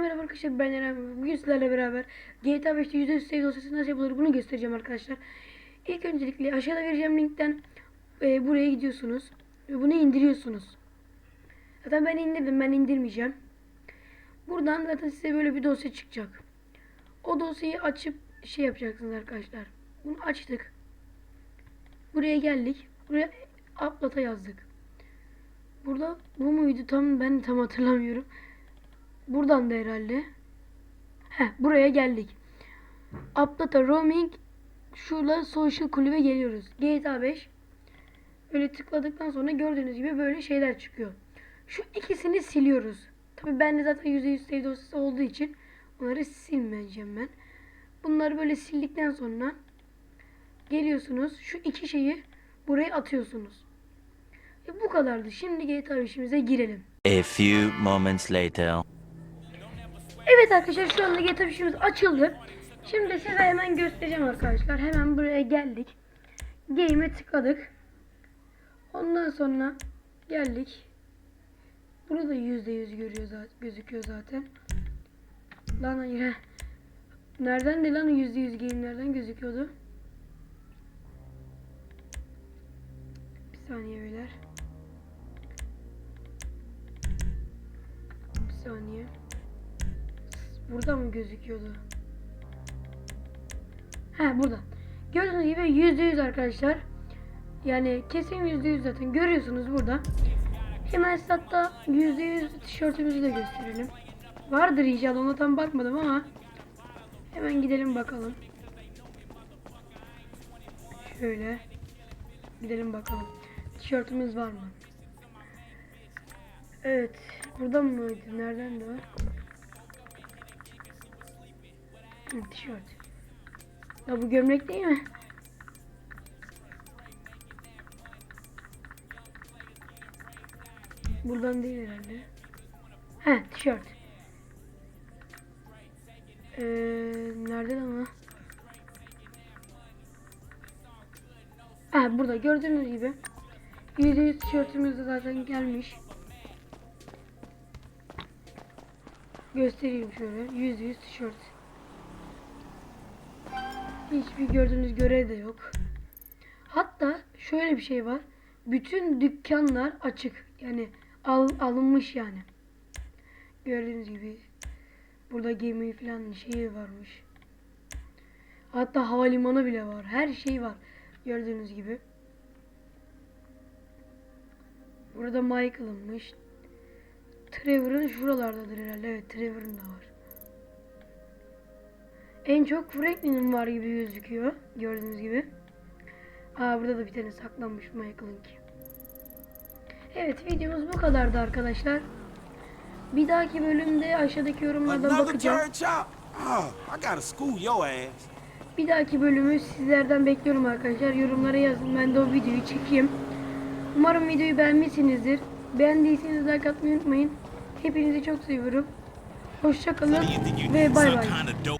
merhaba arkadaşlar ben Eren. Bugün sizlerle beraber GTA 5'te %100 save dosyası nasıl yapılır bunu göstereceğim arkadaşlar. İlk öncelikle aşağıda vereceğim linkten e, buraya gidiyorsunuz. Ve bunu indiriyorsunuz. Zaten ben indirdim ben indirmeyeceğim. Buradan zaten size böyle bir dosya çıkacak. O dosyayı açıp şey yapacaksınız arkadaşlar. Bunu açtık. Buraya geldik. Buraya upload'a yazdık. Burada bu muydu tam ben tam hatırlamıyorum. Buradan da herhalde. Heh, buraya geldik. Upload'a roaming şurada social kulübe geliyoruz. GTA 5. Böyle tıkladıktan sonra gördüğünüz gibi böyle şeyler çıkıyor. Şu ikisini siliyoruz. Tabi bende zaten %100 save dosyası olduğu için onları silmeyeceğim ben. Bunları böyle sildikten sonra geliyorsunuz. Şu iki şeyi buraya atıyorsunuz. E bu kadardı. Şimdi GTA 5'imize girelim. A few moments later. Evet arkadaşlar şu anda GTA 5'imiz açıldı. Şimdi size hemen göstereceğim arkadaşlar. Hemen buraya geldik. Game'e tıkladık. Ondan sonra geldik. Burada %100 görüyor zaten, gözüküyor zaten. Lan hayır. Nereden de lan %100 game nereden gözüküyordu? Bir saniye beyler. Bir saniye. Burada mı gözüküyordu? He burada. Gördüğünüz gibi %100 arkadaşlar. Yani kesin %100 zaten görüyorsunuz burada. Hemen size hatta %100 tişörtümüzü de gösterelim. Vardır inşallah ona tam bakmadım ama hemen gidelim bakalım. Şöyle gidelim bakalım. Tişörtümüz var mı? Evet. Burada mıydı? Nereden de? Tişört. Ya bu gömlek değil mi? Buradan değil herhalde. He tişört. Ee, nereden ama? Ha burada gördüğünüz gibi. %100 tişörtümüz de zaten gelmiş. Göstereyim şöyle. %100 tişört. Hiçbir gördüğünüz görev de yok. Hatta şöyle bir şey var. Bütün dükkanlar açık. Yani al, alınmış yani. Gördüğünüz gibi burada gemi falan şeyi varmış. Hatta havalimanı bile var. Her şey var. Gördüğünüz gibi. Burada Michael'ınmış. Trevor'ın şuralardadır herhalde. Evet Trevor'ın da var. En çok Franklin'in var gibi gözüküyor. Gördüğünüz gibi. Aa burada da bir tane saklanmış Michael'ınki. Evet videomuz bu kadardı arkadaşlar. Bir dahaki bölümde aşağıdaki yorumlardan chop? Oh. Bir dahaki bölümü sizlerden bekliyorum arkadaşlar. Yorumlara yazın. Ben de o videoyu çekeyim. Umarım videoyu beğenmişsinizdir. Beğendiyseniz like atmayı unutmayın. Hepinizi çok seviyorum. Hoşçakalın ve bay bay.